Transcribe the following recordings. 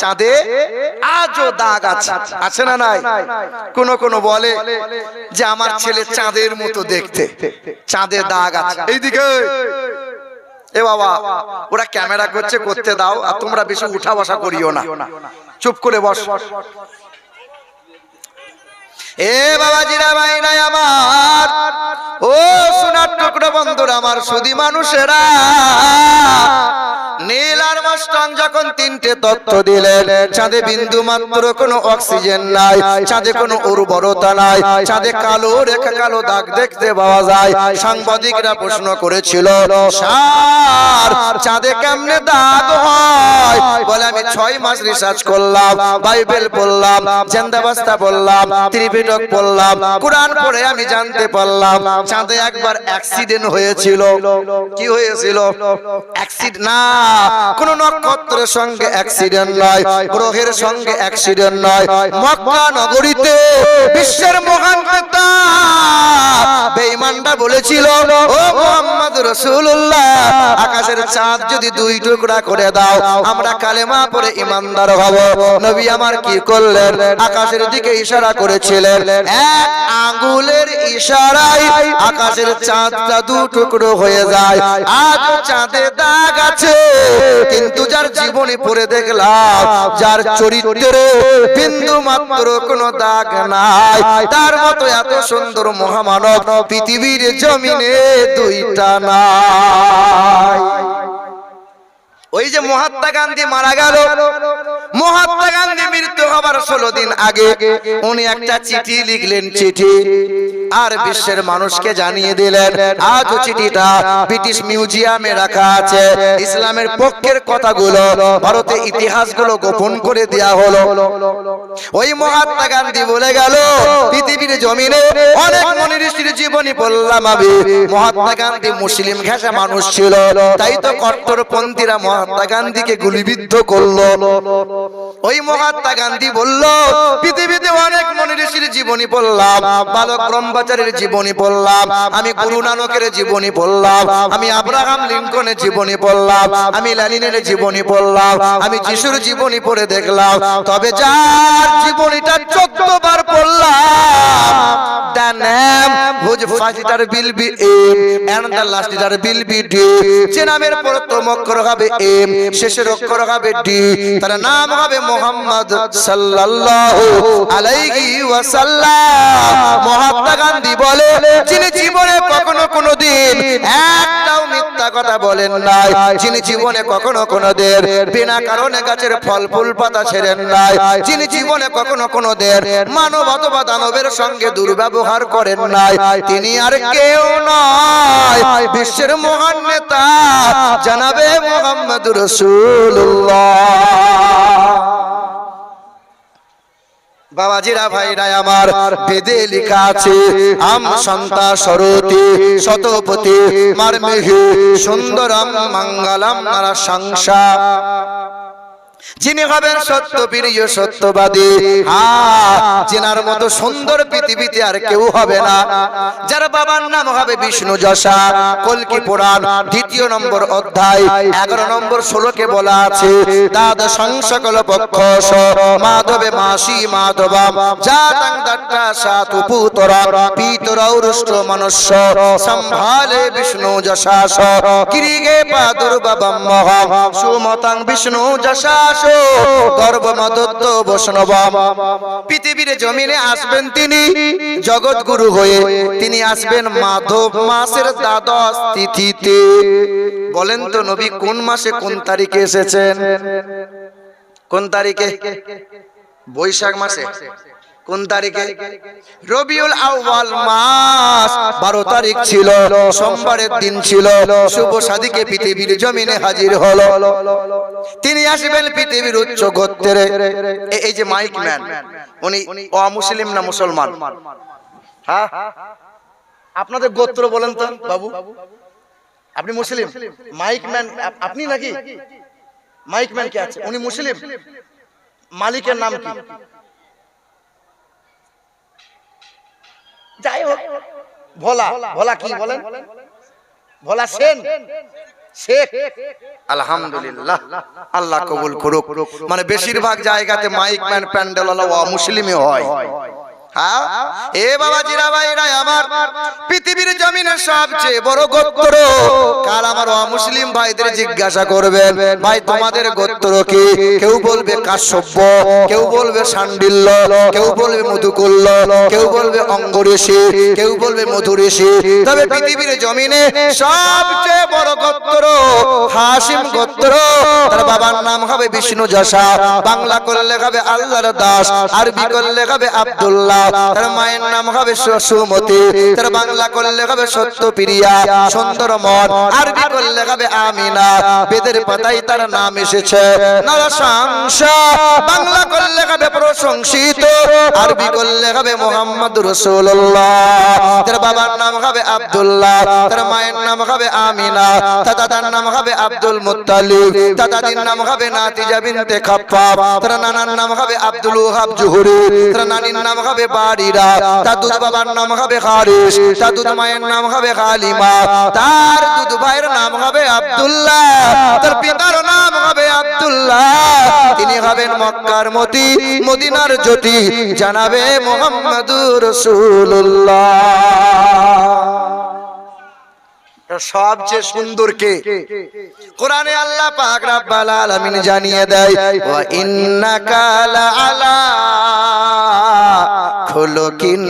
চাঁদে আজও দাগ আছে। আছে না নাই? কোন কোন বলে যে আমার ছেলে চাঁদের মতো দেখতে। চাঁদে দাগ আছে। এইদিকে। এ বাবা, ওরা ক্যামেরা করছে, করতে দাও, আর তোমরা বেশি উঠা বসা করিও না। চুপ করে বস। এ বাবা জিরা ভাই নাই আমার। ও সোনার টুকরো বন্ধুরা আমার সুদি মানুষেরা। তিনটে তথ্য দিলেন। চাঁদে বিন্দু মাত্র কোনো অক্সিজেন নাই। চাঁদে কোনো উর্বরতা নাই। চাঁদে কালো রেখা কালো দাগ দেখতে পাওয়া যায়। সাংবাদিকরা প্রশ্ন করেছিল চাঁদে কেমনে দাগ হয়? বলে আমি ছয় মাস রিসার্চ করলাম বাইবেল পড়লাম জেন্দাবাস্তা বললাম ত্রিপিটক পড়লাম কোরআন পড়ে আমি জানতে পারলাম চাঁদে একবার অ্যাক্সিডেন্ট হয়েছিল। কি হয়েছিল? অ্যাক্সিডেন্ট না কোন নক্ষত্রের সঙ্গে অ্যাক্সিডেন্ট নয় গ্রহের সঙ্গে অ্যাক্সিডেন্ট নয় মক্কা নগরীতে বিশ্বের মহান নেতা। বেঈমানরা বলেছিল ও মোহাম্মদ রাসূলুল্লাহ আকাশের চাঁদ যদি দুই টুকরা করে দাও আমরা কালেমা পড়ে ইমানদার হব। নবী আমার কি করলেন? আকাশের দিকে ইশারা করেছিলেন এক আঙ্গুলের ইশারায় আকাশের চাঁদটা দু টুকরো হয়ে যায়। আজ চাঁদে দাগ আছে কিন্তু যার জীবনী পড়ে দেখলাম, যার চরিত্রে বিন্দু মাত্র কোনো দাগ নাই। তার মতো এত সুন্দর মহামানব পৃথিবীর জমিনে দুইটা নাই। ওই যে মহাত্মা গান্ধী মারা গেল। মহাত্মা গান্ধী মৃত্যু হবার ষোলো দিন আগে উনি একটা চিঠি লিখলেন, চিঠি। আর বিশ্বের মানুষকে জানিয়ে দিলেন আজও চিঠিটা ব্রিটিশ মিউজিয়ামে রাখা আছে। ইসলামের পক্ষের কথাগুলো, ভারতে ইতিহাসগুলো গোপন করে দেয়া হলো। ওই মহাত্মা গান্ধী বলে গেল, পৃথিবীর জমিনে অনেক মনি ঋষির জীবনী বললাম আমি। মহাত্মা গান্ধী মুসলিম ঘেঁষা মানুষ ছিল, তাই তো কট্টরপন্থীরা মহাত্মা গান্ধীকে গুলিবিদ্ধ করল। ওই মহাত্মা গান্ধী বলল, পৃথিবীতে অনেক ঋষির জীবনী বললাম বালক ব্রহ্মচারীর জীবনী বললাম আমি গুরু নানকের জীবনী বললাম আমি আব্রাহাম লিঙ্কনের জীবনী বললাম আমি লালিনের জীবনী বললাম আমি যিশুর জীবনী পড়ে দেখলাম, তবে যার জীবনীটা চোদ্দ বার পড়লাম তার নাম হবে মোহাম্মদ সাল্লাল্লাহু আলাইহি মহাত্মা গান্ধী বলে, যিনি জীবনে কখনো কোনো দিন একটাও মিথ্যা কথা বলেন নাই, যিনি জীবনে কখনো কোনো দের বিনা কারণে গাছের ফল, ফুল, পাতা ছেড়েন নাই, যিনি জীবনে কখনো কোনো দের মানব অথবা দানবের সঙ্গে দুর্ব্যবহার করেন নাই, তিনি আর কেউ নয়। বিশ্বের মহান নেতা, জানাবে মোহাম্মদ রসুল্লাহ বাবাজিরা ভাইরা আমার বেদে লেখা আছে আম সন্তা সরতি শতপতি মারমেহি সুন্দরম মঙ্গলম নারা সংসা যিনি হবেন সত্য প্রিয় সত্যবাদী। চেনার মতো সুন্দর পৃথিবীতে আর কেউ হবে না। যার বাবার নাম হবে বিষ্ণু যশা। কলকি পুরাণ, দ্বিতীয় নম্বর অধ্যায়, এগারো নম্বর ষোলোকে বলা আছে মাধবে মাসি সম্ভালে বিষ্ণু যশাস, কিরিগে পাদুর্বাবম মহম সুমতাং বিষ্ণু যশাস গর্ভমদত্ত বৈষ্ণব পৃথিবীর জমিনে আসবেন তিনি, জগৎগুরু হয়ে। তিনি আসবেন মাধব মাসের দ্বাদশ তিথিতে। বলেন তো নবী, কোন মাসে কোন তারিখে এসেছেন? কোন তারিখে? বৈশাখ মাসে। কোন তারিখে? রবিউল আউয়াল মাস। বারো তারিখ ছিল, সোমবারের দিন ছিল। শুভ সাদিকে পৃথিবীর জমিনে হাজির হলো। তিনি আসবেন পৃথিবীর উচ্চ গোত্রের এই যে মাইক ম্যান, উনি অমুসলিম না মুসলমান? হ্যাঁ আপনাদের গোত্র বলেন তো, বাবু। আপনি মুসলিম? মাইক ম্যান আপনি নাকি? মাইক ম্যান কে আছে? উনি মুসলিম? মালিকের নাম কি? যাই হোক ভোলা ভোলা কি বলেন? ভোলা সেন। শেখ। আলহামদুলিল্লাহ। আল্লাহ কবুল করুক। মানে বেশিরভাগ জায়গাতে মাইক ম্যান প্যান্ডেল মুসলিমই হয়। হ্যাঁ। এ বাবা জিরা ভাইরা আমার পৃথিবীর জমিনের সবচেয়ে বড় গোত্র। কাল আমার অমুসলিম ভাইদের জিজ্ঞাসা করবেন ভাই তোমাদের গোত্র কি? কেউ বলবে কেউ বলবে সান্ডিল্য কেউ বলবে মধুকুল্ল কেউ বলবে অঙ্গঋষি কেউ বলবে মধুঋষি তবে পৃথিবীর জমিনে সবচেয়ে বড় গোত্র হাসিম গোত্র। তার বাবার নাম হবে বিষ্ণু যশা বাংলা করলে হবে আল্লাহর দাস আরবি করলে হবে আব্দুল্লাহ। তার মায়ের নাম হবে সুমতি তার বাংলা করলে হবে সত্য প্রিয়া সুন্দর মন আরবি করলে হবে আমিনা। বেদের পাতায় তার নাম এসেছে নরসংসা বাংলা করলে হবে প্রশংসিত আরবি করলে হবে মোহাম্মদ রসুল্লাহ তার বাবার নাম হবে আব্দুল্লাহ তার মায়ের নাম হবে আমিনা। তার দাদার নাম হবে আব্দুল মুত্তালিব তার দাদির নাম হবে নাতিজা বিনতে খাপ্পাব। তার নানার নাম হবে আব্দুল ওহাব জুহুরি তার নানির নাম হবে বাড়িরা। তার দুধ বাবার নাম হবে হারিস তার দুধ মায়ের নাম হবে হালিমা তার দুধ ভাইয়ের নাম হবে আব্দুল্লাহ, তার পিতার নাম হবে আব্দুল্লাহ। তিনি হবেন মক্কার মতি, মদিনার জ্যোতি, জানাবে মোহাম্মদুর রাসূলুল্লাহ। সবচেয়ে সুন্দর কে? কোরআনে আল্লাহ পাক রাব্বাল আলামিন জানিয়ে দেয়, ওয়া ইন্নাকা আলা খুলুকিন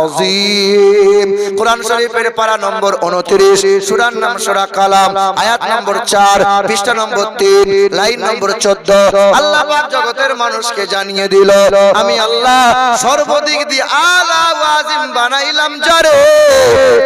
আযীম। কোরআন শরীফের পারা নম্বর 29 সূরার নাম সূরা কালাম, আয়াত নম্বর 4 পৃষ্ঠা নম্বর 3 লাইন নম্বর 14 আল্লাহ পাক জগতের মানুষকে জানিয়ে দিল, আমি আল্লাহ সর্বদিক দিয়ে আলা ওয়াজিম বানাইলাম, যারে।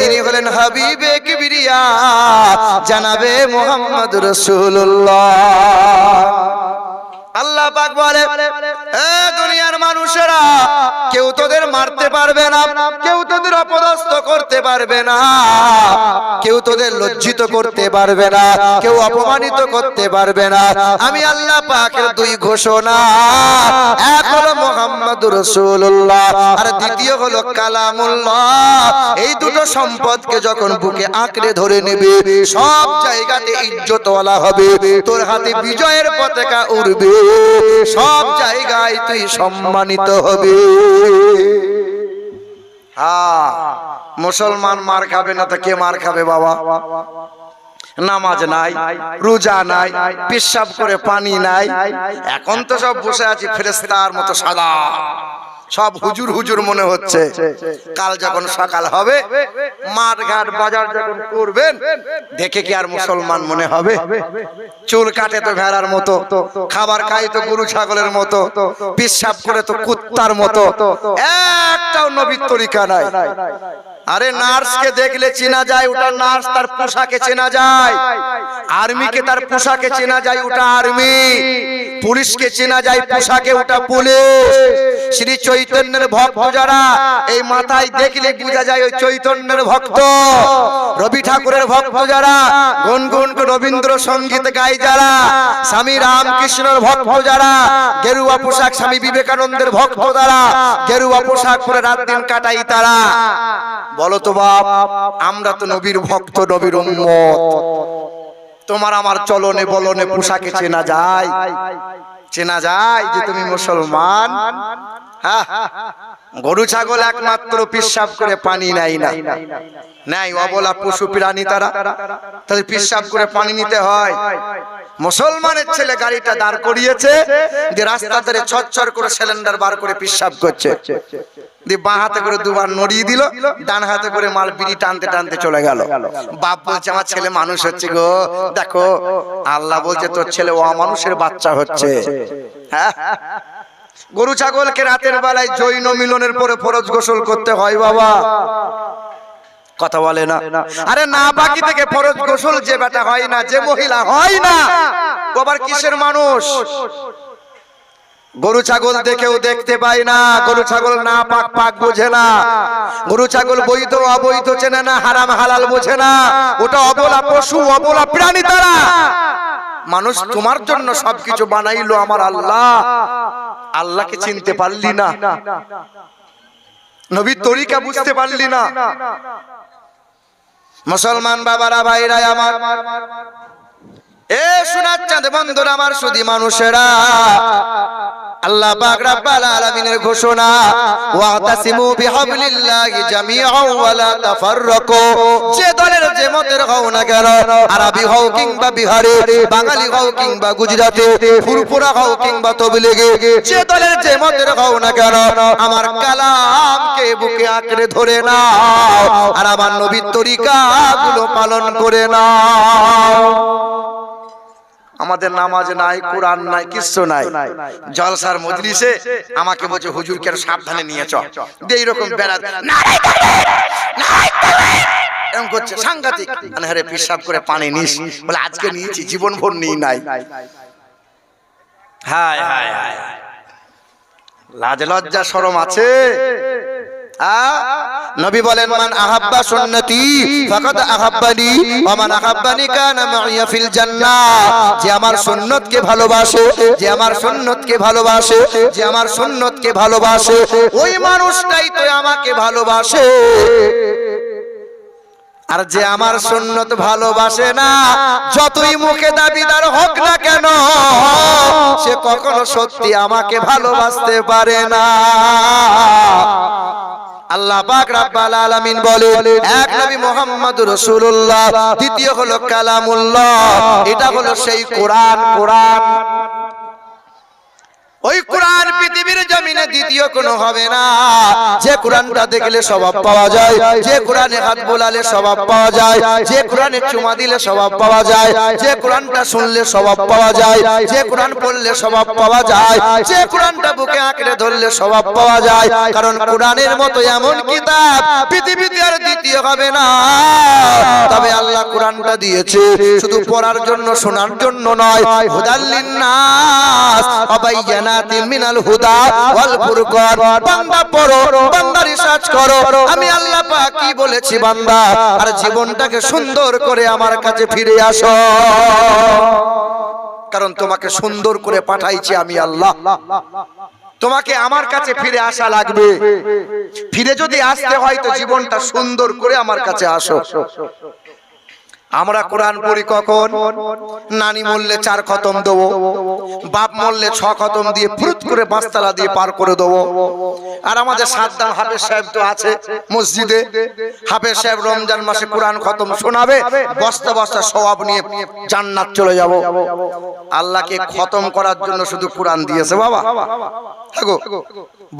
তিনি হলেন হাবিবে কিবরিয়া, জানাবে মোহাম্মদ রসুল্লাহ আল্লাহ পাক বলে, এ দুনিয়ার মানুষেরা, কেউ তোদের মারতে পারবে না, কেউ তোদের অপদস্থ করতে পারবে না, কেউ তোদের লজ্জিত করতে পারবে না, কেউ অপমানিত করতে পারবে না। আমি আল্লাহ পাকের দুই ঘোষণা, এক হলো মোহাম্মদ রসুল্লাহ আর দ্বিতীয় হলো কালামুল্লাহ। এই দুটো সম্পদকে যখন বুকে আঁকড়ে ধরে নেবে, সব জায়গাতে ইজ্জতওয়ালা হবে, তোর হাতে বিজয়ের পতাকা উড়বে, সব জায়গায় তুই সম্মানিত হবে। হ্যাঁ মুসলমান মার খাবে না তো কে মার খাবে বাবা? নামাজ নাই, রোজা নাই, পেশাব করে পানি নাই, এখন তো সব বসে আছি ফেরেস্তার মতো সাদা। সব হুজুর হুজুর মনে হচ্ছে। কাল যখন সকাল হবে মাঠ ঘাট বাজার যখন করবেন দেখে কি আর মুসলমান মনে হবে? চুল কাটে তো ভেড়ার মতো খাবার খাই তো গরু ছাগলের মতো পেশাব করে তো কুত্তার মতো। একটাও নবীর তরিকা নাই। আরে নার্সকে দেখলে চেনা যায় ওটা নার্স তার পোশাকে চেনা যায়। আর্মিকে তার পোশাকে চেনা যায় ওটা আর্মি। পুলিশকে চেনা যায় পোশাকে ওটা পুলিশ। শ্রী চৈতন্যের ভক্ত যারা, এই মাথায় দেখলে বোঝা যায় ওই চৈতন্যের ভক্ত। রবি ঠাকুরের ভক্ত যারা, গুনগুন রবীন্দ্র সংগীত গায় যারা, স্বামী রামকৃষ্ণের ভক্ত যারা, গেরুয়া পোশাক স্বামী বিবেকানন্দের ভক্ত যারা, গেরুয়া পোশাক পরে রাত দিন কাটাই তারা। বলো তো বাপ, আমরা তো নবীর ভক্ত, নবীর উম্মত। তোমার আমার চলনে বলনে পোশাকে চেনা যায়। চেনা যায় যে তুমি মুসলমান। গরু, ছাগল একমাত্র পিসাব করে পানি নাই না। নাই অবলা পশু, প্রাণী তারা। তাদের পিসাব করে পানি নিতে হয়। মুসলমানের ছেলে গাড়িটা দাঁড় করিয়েছে, যে রাস্তা ধরে ছচ্ছর করে সিলিন্ডার বার করে পিসাব করছে। হ্যাঁ? গরু ছাগলকে রাতের বেলায় জৈন মিলনের পরে ফরজ গোসল করতে হয় বাবা। কথা বলে না। আরে না, বাকি থেকে ফরজ গোসল যে বেটা হয় না, যে মহিলা হয় না কিসের মানুষ? গরু ছাগল দেখেও দেখতে পাই না গরু ছাগল না পাক পাক বোঝে না গরু ছাগল বৈধ অবৈধ চেনে না হারাম হালাল বোঝে না ওটা অবলা পশু অবলা প্রাণী তারা। মানুষ তোমার জন্য সবকিছু বানাইলো আমার আল্লাহ। আল্লাহকে চিনতে পারলি না। নবীর তরিকা বুঝতে পারলি না। মুসলমান বাবারা ভাইরা আমার। এ সোনার চাঁদ আমার সুদি মানুষেরা। আল্লাহ পাক রব্বাল আলামিনের ঘোষণা, ওয়াতাসিমু বিহাবলিল্লাহি জামিআন ওয়া লা তাফাররাকু। যে দলের যে না কেন, আরবি হও কিংবা বিহারি, বাঙালি হও কিংবা গুজরাটি, ফুরফুরা হও কিংবা তবলিগি, যে দলের যে মতের হও না কেন, আমার কালামকে বুকে আঁকড়ে ধরে নাও, আর আমার নবীর তরিকাগুলো পালন করে নাও। আমাদের নামাজ নাই কোরআন নাই কিচ্ছু নাই। জলসার মজলিসে আমাকে বলছে হুজুর কেন সাবধানে নিয়ে চ দিয়ে এইরকম বেড়া নারাই তাকবীর! নারাই তাকবীর! এরকম করছে সাংঘাতিক। মানে হ্যাঁ রে পিসাব করে পানি নিস। বলে আজকে নিয়েছি জীবন ভর নিই নাই। হায় হায়। লাজ লজ্জা শরম আছে? নবী বলেন, মান আহাব্বা সুন্নতি, ফাকাদ আহাব্বানি, ওয়া মান আহাব্বানি কানা মাইয়া ফিল জান্নাহ। যে আমার সুন্নতকে ভালোবাসে, যে আমার সুন্নতকে ভালোবাসে, যে আমার সুন্নতকে ভালোবাসে, ওই মানুষটাই তো আমাকে ভালোবাসে। আর যে আমার সুন্নত ভালোবাসে না, যতই মুখে দাবিদার হোক না কেন, সে কখনো সত্যি আমাকে ভালোবাসতে পারে না। আল্লাহ পাক রাব্বাল আলামিন বলে এক নবী মুহাম্মদ রাসূলুল্লাহ, দ্বিতীয় হলো কালামুল্লাহ, এটা হলো সেই কোরআন কোরআন। ওই জমিনে দ্বিতীয় কোনো হবে না। যে কোরআনটা দেখলে স্বভাব পাওয়া যায় যে কোরআনে হাত বোলালে স্বভাব পাওয়া যায় যে কোরআনে চুমা দিলে স্বভাব পাওয়া যায় যে কোরআনটা শুনলে স্বভাব পাওয়া যায় যে কোরআন পড়লে স্বভাব পাওয়া যায় যে কোরআনটা বুকে আঁকড়ে ধরলে স্বভাব পাওয়া যায় কারণ কোরআনের মতো এমন কিতাব পৃথিবীতে আর দ্বিতীয় হবে না। তবে আল্লাহ কোরআনটা দিয়েছে শুধু পড়ার জন্য শোনার জন্য নয় হুদাল্লিন নাস অবাইয়ানাতিন মিনাল হুদা ওয়াল ফুরকান বান্দা পড়ো বান্দা রিসার্চ করো। আমি আল্লাহ পাক কি বলেছি বান্দা? আর জীবনটাকে সুন্দর করে আমার কাছে ফিরে আসো। কারণ তোমাকে সুন্দর করে পাঠাইছি আমি আল্লাহ। তোমাকে আমার কাছে ফিরে আসা লাগবে। ফিরে যদি আসতে হয় তো জীবনটা সুন্দর করে আমার কাছে আসো। আমরা কোরআন পড়ি কখন? নানি মরলে চার খতম দেবো। বাপ মরলে ছ খতম দিয়ে ফুরুত করে পাঁচতলা দিয়ে পার করে দেবো। আর আমাদের সাদ্দাম হাফেজ সাহেব তো আছে মসজিদে। হাফেজ সাহেব রমজান মাসে কোরআন খতম শোনাবে বস্তা বস্তা সওয়াব নিয়ে জান্নাত চলে যাব। আল্লাহকে খতম করার জন্য শুধু কোরআন দিয়েছে বাবা।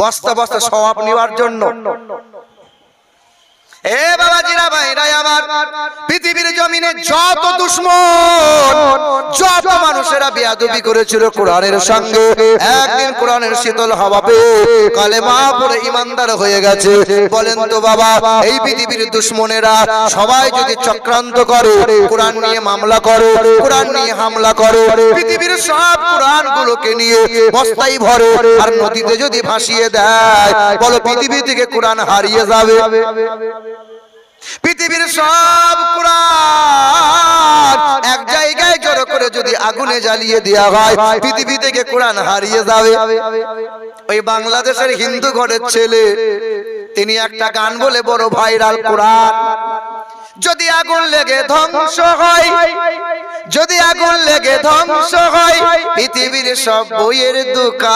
বস্তা বস্তা সওয়াব নেওয়ার জন্য। এ বাবা জিরা জমিনে যত দুশ্মন, যত মানুষেরা বেয়াদবি করেছিল কোরআনের সঙ্গে, একদিন কোরআনের শীতল হাওয়া পেয়ে কালেমা পড়ে ইমানদার হয়ে গেছে। বলেন তো বাবা, এই পৃথিবীর দুশ্মনেরা সবাই যদি চক্রান্ত করে, কোরআন নিয়ে মামলা করে, কোরআন নিয়ে হামলা করে, পৃথিবীর সব কোরআন গুলোকে নিয়ে বস্তাই ভরে আর নদীতে যদি ভাসিয়ে দেয়, বলো পৃথিবী থেকে কোরআন হারিয়ে যাবে। পৃথিবীর সব কোরআন এক জায়গায় জড়ো করে যদি আগুনে জ্বালিয়ে দেওয়া হয়, পৃথিবী থেকে কোরআন হারিয়ে যাবে। ওই বাংলাদেশের হিন্দু ঘরের ছেলে, তিনি একটা গান বলে, বড় ভাইরাল কোরআন। যদি আগুন লেগে ধ্বংস হয়, যদি আগুন লেগে ধ্বংস হয়, পৃথিবীর সব বইয়ের দোকান।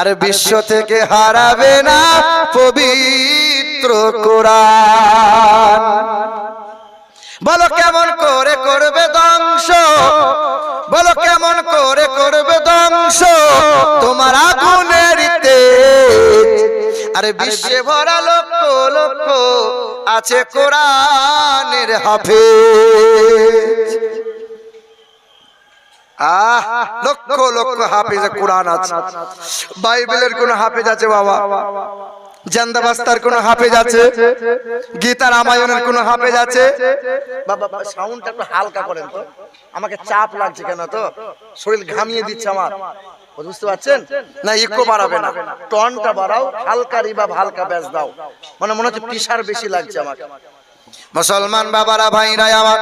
আর বিশ্ব থেকে হারাবে না, পবিত্র কোরআন। বলো কেমন করে করবে ধ্বংস? বলো কেমন করে করবে ধ্বংস? তোমার আগুনের আরে বিশ্বে ভরা লক্ষ লক্ষ আছে কোরআনের আহ, লক্ষ লক্ষ হাফেজ কোরআন আছে। বাইবেলের কোন হাফেজ আছে বাবা? জান্দাবাস্তার কোন হাফেজ আছে? গীতা রামায়ণের কোন হাফেজ আছে? বাবা সাউন্ডটা একটু হালকা করেন তো। আমাকে চাপ লাগছে কেন তো? শরীর ঘামিয়ে দিচ্ছে আমার। বুঝতে পারছেন? না ইকো বাড়াবে না। টনটা বাড়াও হালকা রিবাব হালকা ব্যাস দাও। মানে মনে হচ্ছে প্রেশার বেশি লাগছে আমাকে। মুসলমান বাবারা ভাইরা আমার